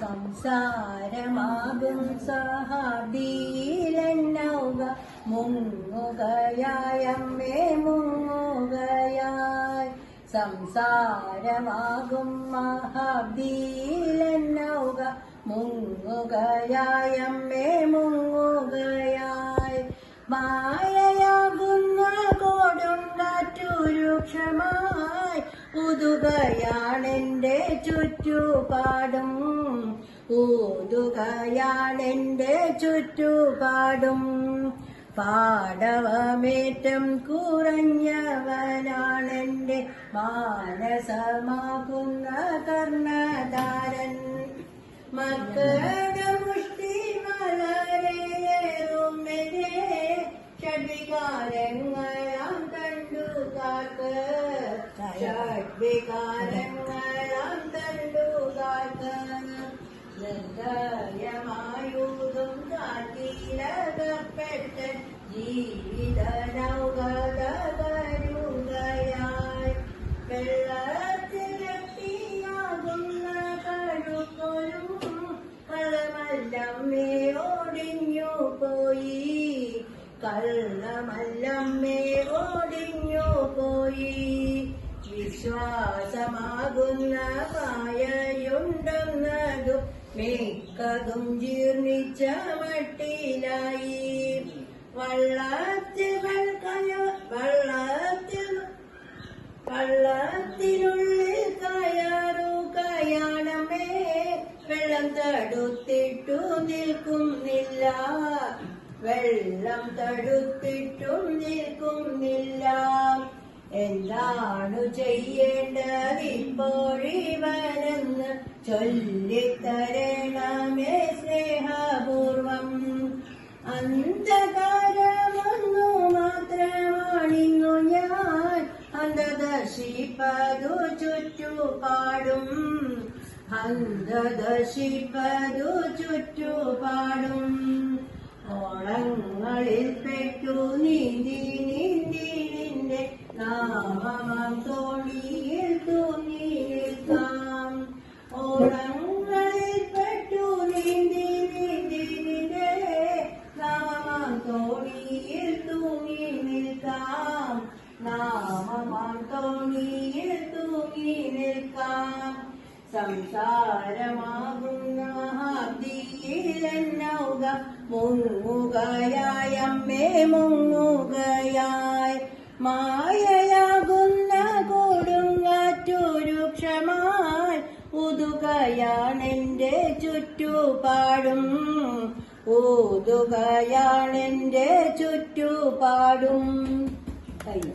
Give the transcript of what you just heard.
സംസാരമാകും സഹാബീലെന്നൗക. മുങ്ങുകയായമ്മേ മുങ്ങുകയായി. സംസാരമാകും മഹാബീലെന്നൗക. മുങ്ങുകയായി. മായയാകുന്ന ഉതുകയാണെന്റെ ചുറ്റുപാടും ഊതുകയാണെന്റെ ചുറ്റുപാടും. പാടവമേറ്റം കുറഞ്ഞവനാണെന്റെ മാനസമാകുന്ന കർണധാരൻ. മക്കളുടെ ഷഡ്വികാരങ്ങളാം കണ്ടു കാക്ക് നിർദ്ദയമായൂതും കാട്ടിലകപ്പെട്ട് ജീവിത നൗകത വരുകയായി വെള്ളത്തിലെത്തിയാകുന്ന കഴുക്കൊരും കളമല്ലമ്മേ ഓടിഞ്ഞു പോയി. കള്ളമല്ലമ്മേ ഓടിഞ്ഞു വിശ്വാസമാകുന്ന പായയുണ്ടെന്നതും മിക്കതും ജീർണിച്ച മട്ടിലായി വള്ളത്തിൽ കയ വള്ളത്തിൽ വള്ളത്തിനുള്ളിൽ കയറുകയാണമേ വെള്ളം തടുത്തിട്ടു നിൽക്കുന്നില്ല. വെള്ളം തടുത്തിട്ടും നിൽക്കുന്നില്ല. എന്താണ് ചെയ്യേണ്ടതിപ്പോഴിവനെന്ന് ചൊല്ലിത്തരണമേ സ്നേഹപൂർവം. അന്ധകാരമൊന്നു മാത്രമാണിന്നു ഞാൻ. അന്ധദർശിപ്പതു ചുറ്റുപാടും. അന്ധദർശിപ്പതു ചുറ്റുപാടും. നാമം തോണിയിൽ തൂങ്ങി നിൽക്കാം ഓളങ്ങളിൽ പെട്ടു നീന്തി നീന്തി നിന്റെ നാമം തോണിയിൽ തൂങ്ങി നിൽക്കാം. നാമം തോണിയിൽ തൂങ്ങി നിൽക്കാം. സംസാരമാകുന്ന ഹാബ്ദിയിലെന്നൗക മുങ്ങുകയായമ്മേ മുങ്ങുകയായി. മായയാകുന്ന കൊടുങ്കാറ്റുരൂക്ഷമായി ഉതുകയാണെന്റെ ചുറ്റുപാടും. ഊതുകയാണെന്റെ ചുറ്റുപാടും. കഴിഞ്ഞു.